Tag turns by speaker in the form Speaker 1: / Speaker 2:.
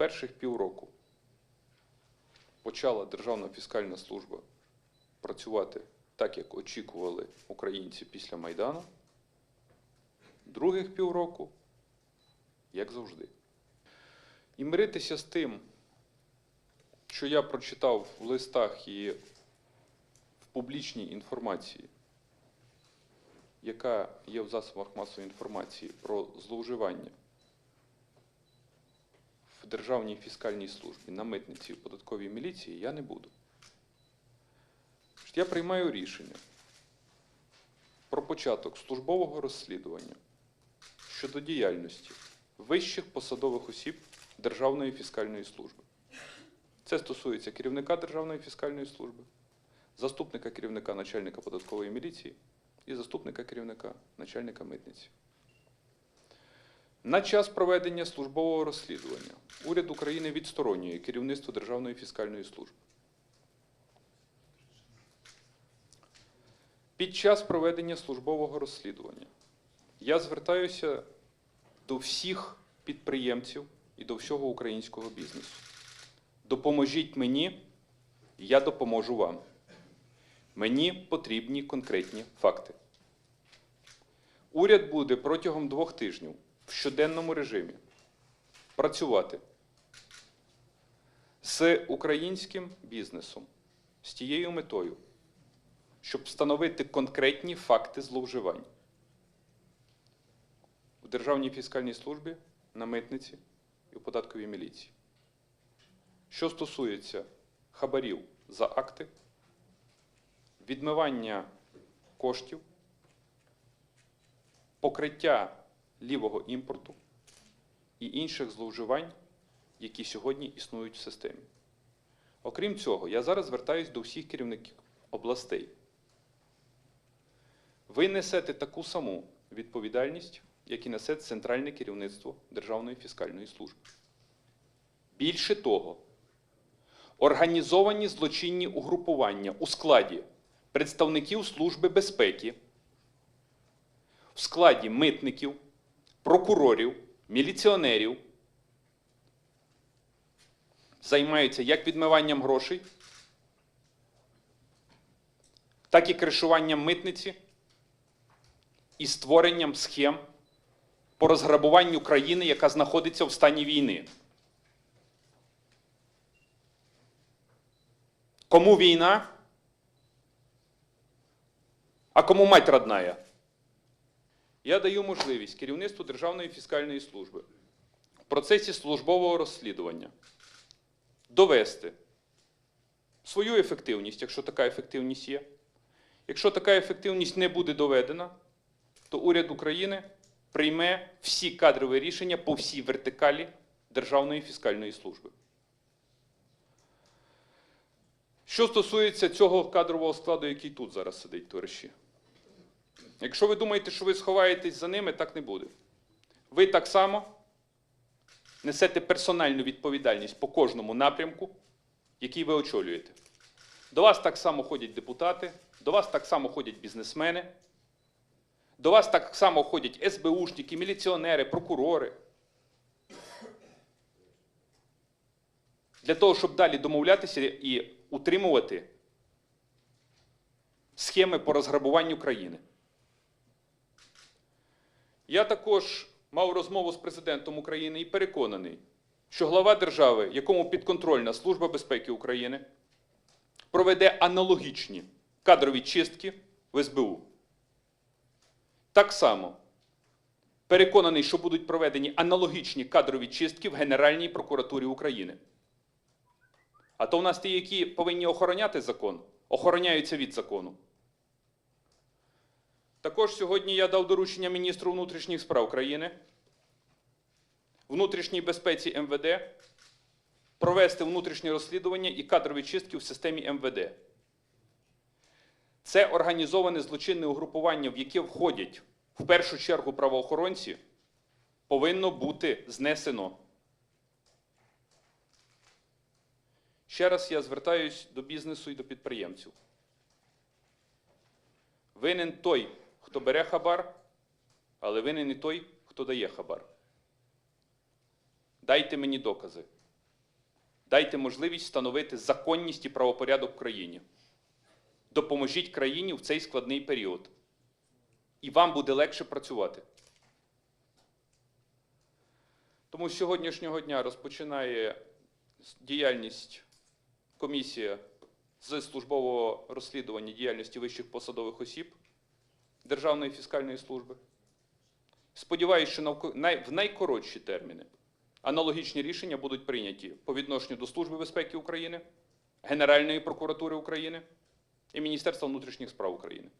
Speaker 1: перших півроку почала Державна фіскальна служба працювати так, як очікували українці після Майдану. Других півроку, як завжди. І миритися з тим, що я прочитав в листах і в публічній інформації, яка є в засобах масової інформації про зловживання Державній фіскальній службі, на митниці в податковій міліції, я не буду. Я приймаю рішення про початок службового розслідування щодо діяльності вищих посадових осіб Державної фіскальної служби. Це стосується керівника Державної фіскальної служби, заступника керівника начальника податкової міліції і заступника керівника начальника митниці. На час проведення службового розслідування уряд України відсторонює керівництво Державної фіскальної служби. Під час проведення службового розслідування я звертаюся до всіх підприємців і до всього українського бізнесу. Допоможіть мені, я допоможу вам. Мені потрібні конкретні факти. Уряд буде протягом двох тижнів щоденному режимі працювати з українським бізнесом з тією метою, щоб встановити конкретні факти зловживань в Державній фіскальній службі, на митниці і в податковій міліції. Що стосується хабарів за акти, відмивання коштів, покриття лівого імпорту і інших зловживань, які сьогодні існують в системі. Окрім цього, я зараз звертаюся до всіх керівників областей. Ви несете таку саму відповідальність, як і несе центральне керівництво Державної фіскальної служби. Більше того, організовані злочинні угрупування у складі представників Служби безпеки, в складі митників, прокурорів, міліціонерів займаються як відмиванням грошей, так і кришуванням митниці і створенням схем по розграбуванню країни, яка знаходиться в стані війни. Кому війна? А кому мать родная? Я даю можливість керівництву Державної фіскальної служби в процесі службового розслідування довести свою ефективність, якщо така ефективність є. Якщо така ефективність не буде доведена, то уряд України прийме всі кадрові рішення по всій вертикалі Державної фіскальної служби. Що стосується цього кадрового складу, який тут зараз сидить, товариші. Якщо ви думаєте, що ви сховаєтесь за ними, так не буде. Ви так само несете персональну відповідальність по кожному напрямку, який ви очолюєте. До вас так само ходять депутати, до вас так само ходять бізнесмени, до вас так само ходять СБУшники, міліціонери, прокурори. Для того, щоб далі домовлятися і утримувати схеми по розграбуванню країни. Я також мав розмову з президентом України і переконаний, що глава держави, якому підконтрольна Служба безпеки України, проведе аналогічні кадрові чистки в СБУ. Так само переконаний, що будуть проведені аналогічні кадрові чистки в Генеральній прокуратурі України. А то в нас ті, які повинні охороняти закон, охороняються від закону. Також сьогодні я дав доручення міністру внутрішніх справ країни, внутрішній безпеці МВД провести внутрішнє розслідування і кадрові чистки в системі МВД. Це організоване злочинне угрупування, в яке входять в першу чергу правоохоронці, повинно бути знесено. Ще раз я звертаюсь до бізнесу і до підприємців. Винен той, хто бере хабар, але винен і той, хто дає хабар. Дайте мені докази. Дайте можливість встановити законність і правопорядок в країні. Допоможіть країні в цей складний період. І вам буде легше працювати. Тому з сьогоднішнього дня розпочинає діяльність комісія з службового розслідування діяльності вищих посадових осіб Державної фіскальної служби. Сподіваюся, що в найкоротші терміни аналогічні рішення будуть прийняті по відношенню до Служби безпеки України, Генеральної прокуратури України і Міністерства внутрішніх справ України.